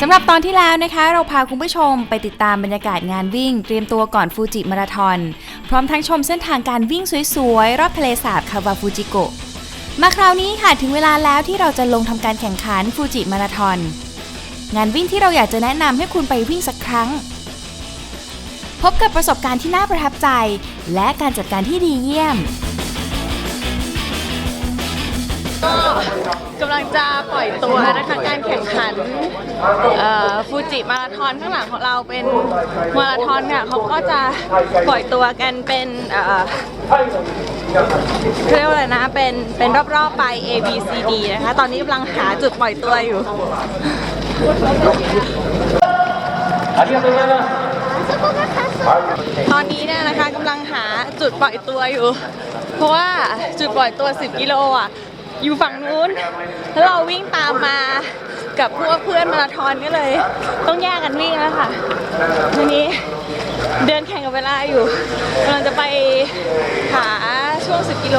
สำหรับตอนที่แล้วนะคะ เราพาคุณผู้ชมไปติดตามบรรยากาศงานวิ่ง เตรียมตัวก่อนฟูจิมาราธอนพร้อมทั้งชมเส้นทางการวิ่งสวยๆ รอบทะเลสาบคาวาฟูจิโกะมาคราวนี้ค่ะถึงเวลาแล้วที่เราจะลงทำการแข่งขันฟูจิมาราธอนงานวิ่งที่เราอยากจะแนะนำให้คุณไปวิ่งสักครั้ง พบกับประสบการณ์ที่น่าประทับใจ และการจัดการที่ดีเยี่ยม ก็กำลังจะปล่อยตัวนะคะการแข่งขันฟูจิมาราธอนข้างหลังของเราเป็นมาราธอนเนี่ยเขาก็จะปล่อยตัวกันเป็นเอ่อเรียกว่าอะไรนะเป็นเป็นรอบๆไป A B C D นะคะตอนนี้กำลังหาจุดปล่อยตัวอยู่ตอนนี้เนี่ยนะคะกำลังหาจุดปล่อยตัวอยู่ เพราะว่าจุดปล่อยตัว 10 กิโลอะ อยู่ฝั่งนู้นแล้วเราวิ่งตามมากับพวกเพื่อนมาราธอนก็เลย ต้องแยกกันวิ่งแล้วค่ะทีนี้เดินแข่งกับเวลาอยู่กำลังจะไปหาช่วง 10 กิโล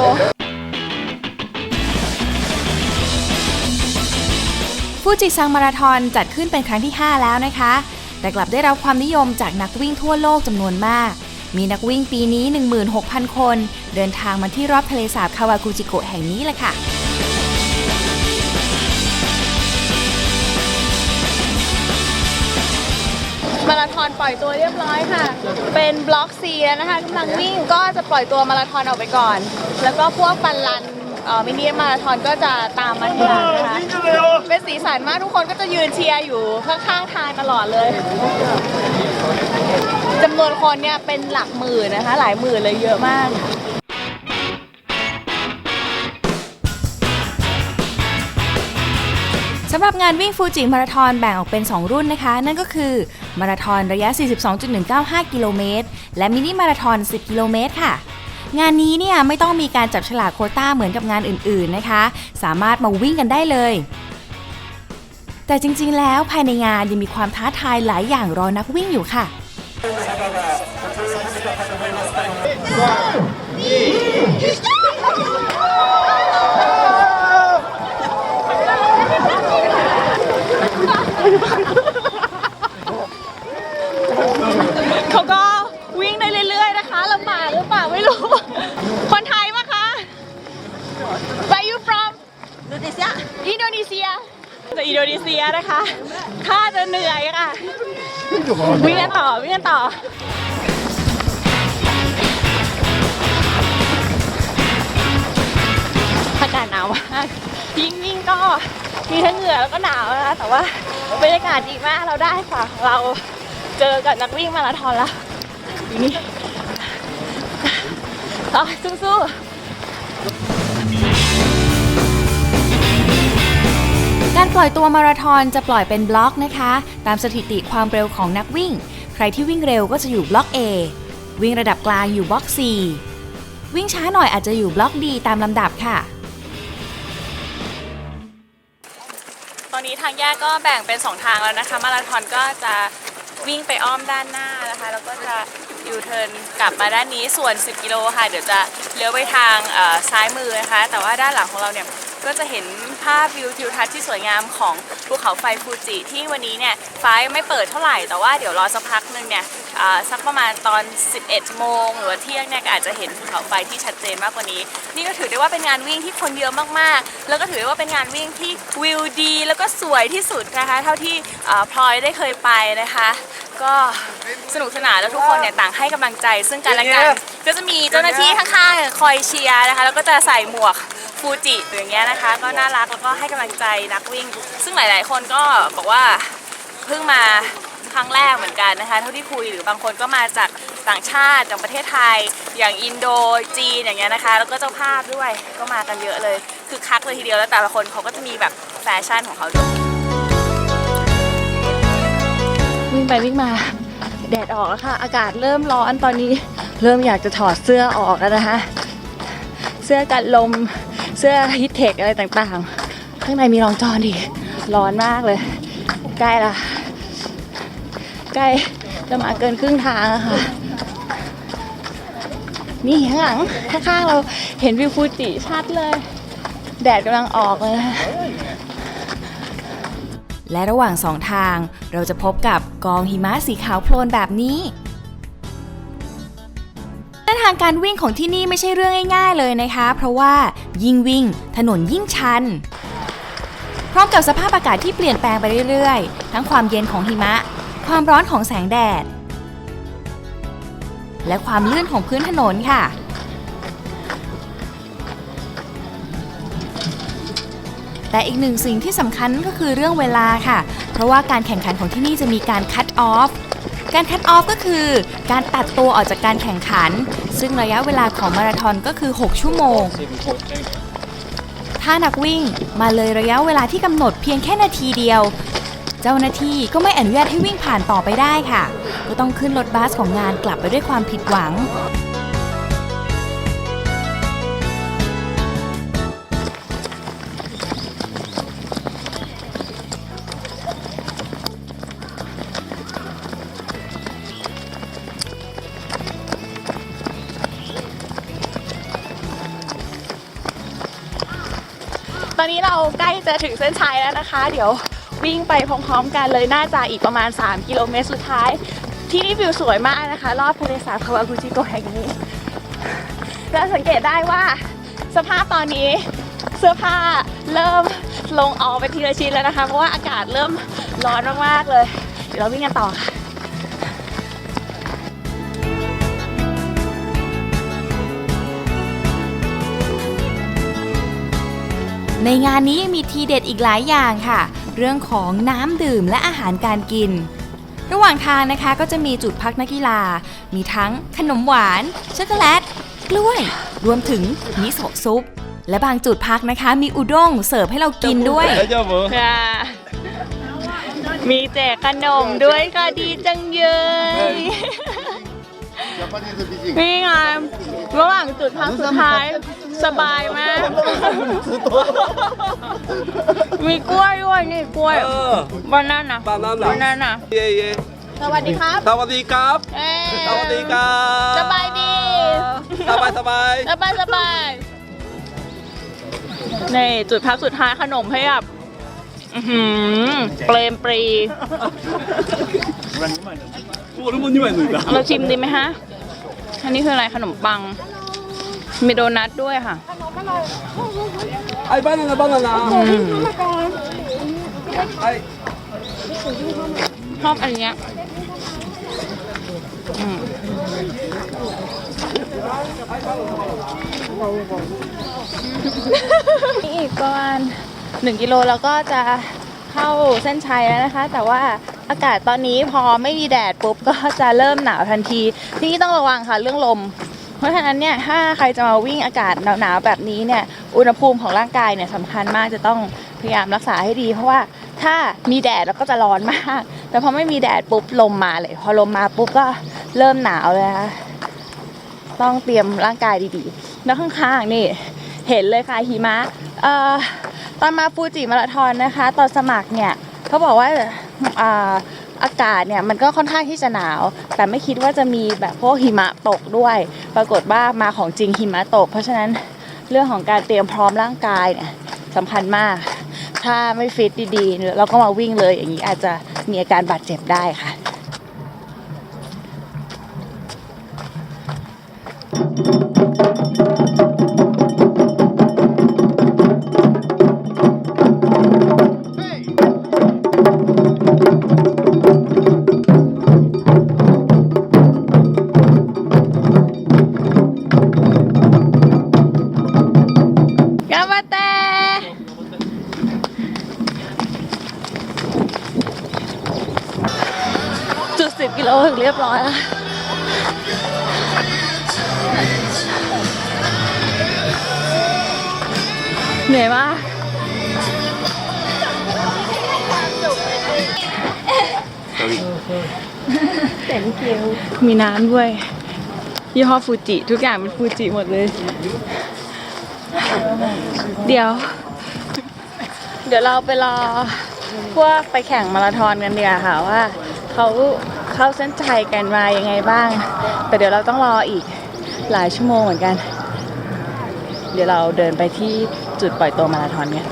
ฟูจิซังมาราธอนจัดขึ้นเป็นครั้งที่ 5 แล้วนะคะ แต่กลับได้รับความนิยมจากนักวิ่งทั่วโลกจำนวนมาก มีนักวิ่งปีนี้ 16,000 คน เดินทางมาที่รอบทะเลสาบคาวากุจิโกะแห่งนี้แหละค่ะ มาราธอนปล่อยตัวเรียบร้อยค่ะ เป็นบล็อก C แล้วนะคะกำลังวิ่งก็จะปล่อยตัวมาราธอนออกไปก่อน แล้วก็พวกปันลันอ่อมินิมาราธอนก็จะตามมาทีหลังนะคะเป็นสีสันมากทุกคนก็จะยืนเชียร์อยู่ข้างๆทางตลอดเลยจำนวนคนเนี่ยเป็นหลักหมื่นนะคะ หลายหมื่นเลยเยอะมากำหรับงานวิ่งฟูจิมาราธอนแบ่งออกเป็น 2 รุ่นนะคะ นั่นก็คือ มาราธอนระยะ 42.195 กิโลเมตร และมินิมาราธอน 10 กิโลเมตรค่ะ งานนี้เนี่ยไม่ต้องมีการจับฉลากโคต้าเหมือนกับงานอื่นๆนะคะ สามารถมาวิ่งกันได้เลย แต่จริงๆ แล้วภายในงานยังมีความท้าทายหลายอย่างรอนักวิ่งอยู่ค่ะ เขาก็วิ่งได้เรื่อยๆนะคะลำบากหรือเปล่าไม่รู้ คนไทยปะคะ Where you from อินโดนีเซียอินโดนีเซียจากอินโดนีเซียนะคะข้าจะเหนื่อยค่ะ วิ่งกันต่อวิ่งกันต่ออ ยิ่งวิ่งก็มีทั้งเหงื่อแล้วก็หนาวนะคะแต่ว่าบรรยากาศดีมากเราได้ค่ะเราเจอกับนักวิ่งมาราธอนแล้วทีนี้เอาสู้ๆการปล่อยตัวมาราธอนจะปล่อยเป็นบล็อกนะคะ ตามสถิติความเร็วของนักวิ่ง ใครที่วิ่งเร็วก็จะอยู่บล็อก A วิ่งระดับกลางอยู่บล็อก C วิ่งช้าหน่อยอาจจะอยู่บล็อก D ตามลำดับค่ะ อนนี้ทางแยกก็แบ่งเป็น 2 ทางแล้วนะคะ มาราธอนก็จะวิ่งไปอ้อมด้านหน้านะคะ แล้วก็จะยูเทิร์นกลับมาด้านนี้ส่วน 10 กิโลค่ะ เดี๋ยวจะเลี้ยวไปทางซ้ายมือนะคะ แต่ว่าด้านหลังของเราเนี่ย ก็จะเห็นภาพวิวทิวทัศน์ที่สวยงามของภูเขาไฟฟูจิที่วันนี้เนี่ยฟ้ายังไม่เปิดเท่าไหร่แต่ว่าเดี๋ยวรอสักพักหนึ่งเนี่ยสักประมาณตอน 11 โมง หรือว่าเที่ยงเนี่ยอาจจะเห็นภูเขาไฟที่ชัดเจนมากกว่านี้ นี่ก็ถือได้ว่าเป็นงานวิ่งที่คนเยอะมากๆ แล้วก็ถือได้ว่าเป็นงานวิ่งที่วิวดี แล้วก็สวยที่สุดนะคะ เท่าที่พลอยได้เคยไปนะคะ ก็สนุกสนานแล้วทุกคนเนี่ยต่างให้กำลังใจซึ่งกันและกัน ก็จะมีเจ้าหน้าที่ข้างๆคอยเชียร์นะคะ แล้วก็จะใส่หมวก ฟูจิอย่างเงี้ยนะคะ ก็น่ารักแล้วก็ให้กำลังใจนักวิ่ง ซึ่งหลายๆ คนก็บอกว่าเพิ่งมาครั้งแรกเหมือนกันนะคะ เท่าที่คุยหรือบางคนก็มาจากต่างชาติจากประเทศไทย อย่างอินโดจีนอย่างเงี้ยนะคะ แล้วก็เจ้าภาพด้วยก็มากันเยอะเลยคือคักเลยทีเดียวแล้วแต่ละคนเขาก็จะมีแบบแฟชั่นของเขาด้วยวิ่งไปวิ่งมาแดดออกแล้วค่ะ อากาศเริ่มร้อนตอนนี้ เริ่มอยากจะถอดเสื้อออกแล้วนะคะ เสื้อกันลม เสื้อฮิตเทคอะไรต่างๆ ข้างในมีรองจอนดิร้อนมากเลย ใกล้ละใกล้จะมาเกินครึ่งทางแล้วค่ะนี่ข้างหลังข้างๆเราเห็นวิวฟูจิชัดเลย แดดกำลังออกเลยนะและระหว่างสองทางเราจะพบกับกองหิมะสีขาวโพลนแบบนี้ ทางการวิ่งของที่นี่ไม่ใช่เรื่องง่ายๆเลยนะคะ เพราะว่ายิ่งวิ่งถนนยิ่งชัน พร้อมกับสภาพอากาศที่เปลี่ยนแปลงไปเรื่อยๆ ทั้งความเย็นของหิมะ ความร้อนของแสงแดด และความลื่นของพื้นถนนค่ะแต่อีกหนึ่งสิ่งที่สำคัญก็คือเรื่องเวลาค่ะ เพราะว่าการแข่งขันของที่นี่จะมีการคั t ออฟ การคัดออฟก็คือ การตัดตัวออกจากการแข่งขัน ซึ่งระยะเวลาของมาราธอนก็คือ 6 ชั่วโมง ถ้านักวิ่งมาเลยระยะเวลาที่กำหนดเพียงแค่นาทีเดียว เจ้าหน้าที่ก็ไม่อนุญาตให้วิ่งผ่านต่อไปได้ค่ะ ก็ต้องขึ้นรถบัสของงานกลับไปด้วยความผิดหวัง อนนี้เราใกล้จะถึงเส้นชัยแล้วนะคะ เดี๋ยววิ่งไปพร้อมๆ กันเลยน่าจะอีกประมาณ 3 กิโลเมตรสุดท้าย ที่นี่วิวสวยมากนะคะ รอบทะเลสาบคาวากุจิโกแห่งนี้แล้วสังเกตได้ว่าสภาพตอนนี้เสื้อผ้าเริ่มลงออกไปทีละชิ้นแล้วนะคะ เพราะว่าอากาศเริ่มร้อนมากๆเลย เดี๋ยวเราวิ่งกันต่อค่ะ ในงานนี้ยังมีทีเด็ดอีกหลายอย่างค่ะ เรื่องของน้ำดื่มและอาหารการกิน ระหว่างทางนะคะก็จะมีจุดพักนักกีฬา มีทั้งขนมหวานช็อกโกแลต กล้วย รวมถึงมิโซะซุป และบางจุดพักนะคะ มีอุด้งเสิร์ฟให้เรากินด้วย ค่ะ มีแจกขนมด้วยค่ะดีจังเยยนี่ไงระหว่างจุดพักสุดท้าย สบายมากมีกล้วยด้วยนี่กล้วยเออบานาน่ะบานาน่ะบานาน่ะเย่เย่สวัสดีครับ สวัสดีครับเอ้ยสวัสดีครับสบายดี สบายสบายสบายสบายนี่จุดพักสุดท้ายขนมเพียบอื้อหือเปรมปรีโอ้รู้มันนี่มันหนึ่งละเราชิมดีไหมฮะ อันนี้คืออะไรขนมปัง มีโดนัทด้วยค่ะไอ้บ้านานาบ้านานาไอ้ชอบอันเนี้ยอืมนี่อีกประมาณหนึ่งกิโลแล้วก็จะเข้าเส้นชัยแล้วนะคะ แต่ว่าอากาศตอนนี้พอไม่มีแดดปุ๊บก็จะเริ่มหนาวทันที ที่นี่ต้องระวังค่ะเรื่องลม เพราะฉะนั้นเนี่ยถ้าใครจะมาวิ่งอากาศหนาวๆแบบนี้เนี่ยอุณหภูมิของร่างกายเนี่ยสำคัญมากจะต้องพยายามรักษาให้ดี เพราะว่าถ้ามีแดดแล้วก็จะร้อนมาก แต่พอไม่มีแดดปุ๊บลมมาเลย พอลมมาปุ๊บก็เริ่มหนาวเลยนะคะต้องเตรียมร่างกายดีๆแล้วข้างๆนี่เห็นเลยค่ะหิมะเอ่อตอนมาฟูจิมาราธอนนะคะ ตอนสมัครเนี่ยเขาบอกว่า อากาศเนี่ยมันก็ค่อนข้างที่จะหนาว แต่ไม่คิดว่าจะมีแบบพวกหิมะตกด้วย ปรากฏว่ามาของจริงหิมะตก เพราะฉะนั้นเรื่องของการเตรียมพร้อมร่างกายเนี่ยสำคัญมาก ถ้าไม่ฟิตดีๆเราก็มาวิ่งเลยอย่างนี้อาจจะมีอาการบาดเจ็บได้ค่ะ รียบร้อยแล้วเหนื่อยมากมีน้ำด้วยยี่ห้อฟูจิทุกอย่างเป็นฟูจิหมดเลย เดี๋ยว เดี๋ยวเราไปรอพวกไปแข่งมาราธอนกันเดียวาค่ะว่าเขา เข้าเส้นชัยกันมายังไงบ้าง แต่เดี๋ยวเราต้องรออีกหลายชั่วโมงเหมือนกัน เดี๋ยวเราเดินไปที่จุดปล่อยตัวมาราธอนเนี่ย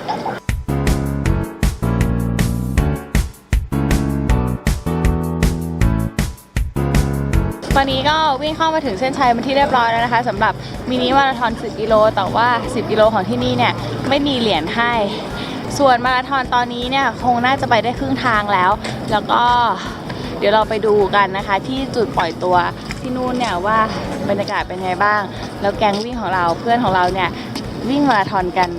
ตอนนี้ก็วิ่งเข้ามาถึงเส้นชัยเป็นที่เรียบร้อยแล้วนะคะสำหรับมินิมาราธอน 10 กิโล แต่ว่า 10 กิโลของที่นี่เนี่ยไม่มีเหรียญให้ ส่วนมาราธอนตอนนี้เนี่ยคงน่าจะไปได้ครึ่งทางแล้ว แล้วก็ เดี๋ยวเราไปดูกันนะคะ ที่จุดปล่อยตัวที่นู่นเนี่ยว่าบรรยากาศเป็นไงบ้าง แล้วแก๊งวิ่งของเราเพื่อนของเราเนี่ยวิ่งมาราธอนกัน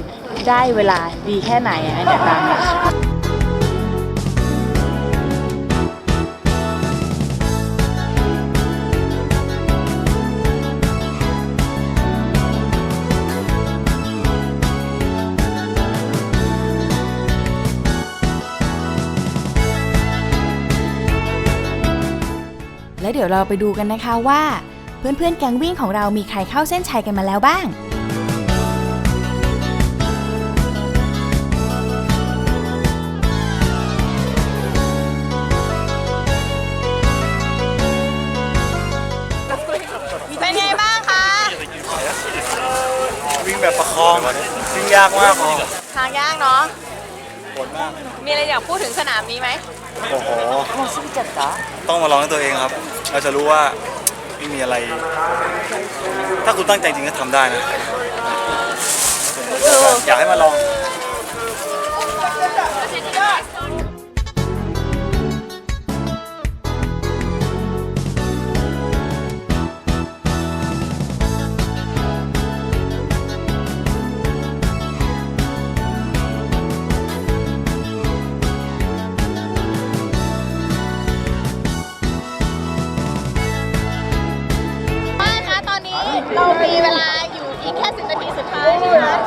ได้เวลาดีแค่ไหนอันเดี๋ยวตามมา ดี๋ยวเราไปดูกันนะคะว่า เพื่อนๆแก๊งวิ่งของเรามีใครเข้าเส้นชัยกันมาแล้วบ้างเป็นไงบ้างคะวิ่งแบบประคองวิ่งยากมากอ๋อทางยากเนาะปวดมาก มีอะไรอยากพูดถึงสนามนี้ไหมโอ้โห ต้องมาลองด้วยตัวเองครับ เราจะรู้ว่าไม่มีอะไร ถ้าคุณตั้งใจจริงก็ทำได้นะอยากให้มาลองป้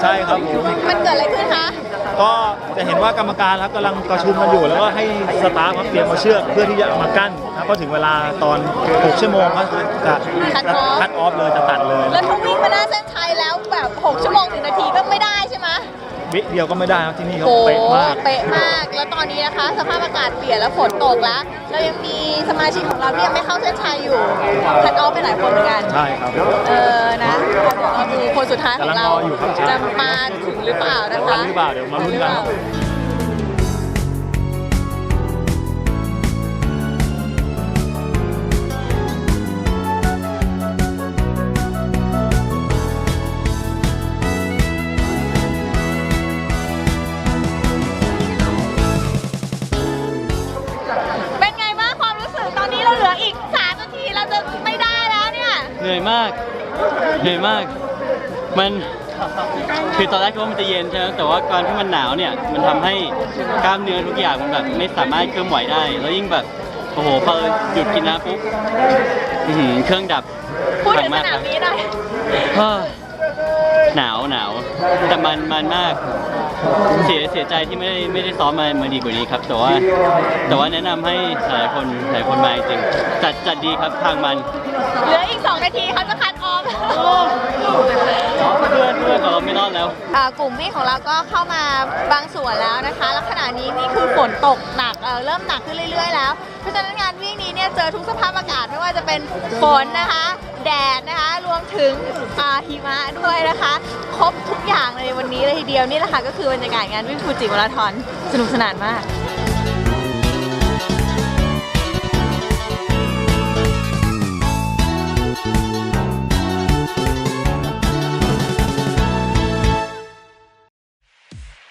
ใช่ไหมคะใช่ครับผมมันเกิดอะไรขึ้นคะก็จะเห็นว่ากรรมการครับกำลังประชุมกันอยู่ แล้วก็ให้สตาฟครับเตรียมมาเชือกเพื่อที่จะเอามากั้นนะพอถึงเวลาตอน6ชั่วโมงก็จะคัดออฟเลยจะตัดเลย แล้วถ้าวิ่งมาหน้าเส้นชัยแล้วแบบ6ชั่วโมงถึงนาทีก็ไม่ได้ใช่ไหมวิเดียวก็ไม่ได้ครับที่นี่เขาโอ้เป๊ะมากเป๊ะมาก แล้วตอนนี้นะคะ สภาพอากาศเปลี่ยนแล้วฝนตกแล้ว เรายังมีสมาชิกของเราที่ยังไม่เข้าเส้นชัยอยู่คัดออฟไปหลายคนเหมือนกัน ใช่ครับ เออนะ เดี๋ยวเราดูคนสุดท้ายของเรากำลังรออยู่ครับ จะมาถึงหรือเปล่านะคะทันหรือเปล่าเดี๋ยวมาลุ้นกันครับเป็นไงบ้างความรู้สึกตอนนี้เราเหลืออีก3นาทีเราจะไม่ได้แล้วเนี่ย เหนื่อยมาก เหนื่อยมาก มันคือตอนแรกคิดว่ามันจะเย็นใช่ไหมแต่ว่าการที่มันหนาวเนี่ย มันทำให้กล้ามเนื้อทุกอย่างมันแบบไม่สามารถเคลื่อนไหวได้ แล้วยิ่งแบบโอ้โหพอหยุดกินน้ำปุ๊บอื้อหือเครื่องดับพูดพัถึงสมากนาคมรับนี้หน่อยเฮ้อหนาวหนาวแต่มันมันมาก เสียเสียใจที่ไม่ได้ไม่ได้ซ้อมมามาดีกว่านี้ครับ แต่ว่าแต่ว่าแนะนำให้หลายคนหลายคนมาจริงๆจัดจัดดีครับทางมัน เหลืออีก 2 นาทีเขาจะคัดออฟ เพื่อนเพื่อนของเราไม่รอดแล้ว อ่ากลุ่มวิ่ของเราก็เข้ามาบางส่วนแล้วนะคะแล้วขณะนี้นี่คือฝนตกหนักเอ่อเริ่มหนักขึ้นเรื่อยๆแล้ว เพราะฉะนั้นงานวิ่งนี้เนี่ยเจอทุกสภาพอากาศไม่ว่าจะเป็นฝนนะคะ แดดนะคะรวมถึงอ่าหิมะด้วยนะคะ ครบทุกอย่างเลยวันนี้เลยทีเดียวนี่แหละค่ะก็คือบรรยากาศงานวิ่งฟูจิมาราธอนสนุกสนานมาก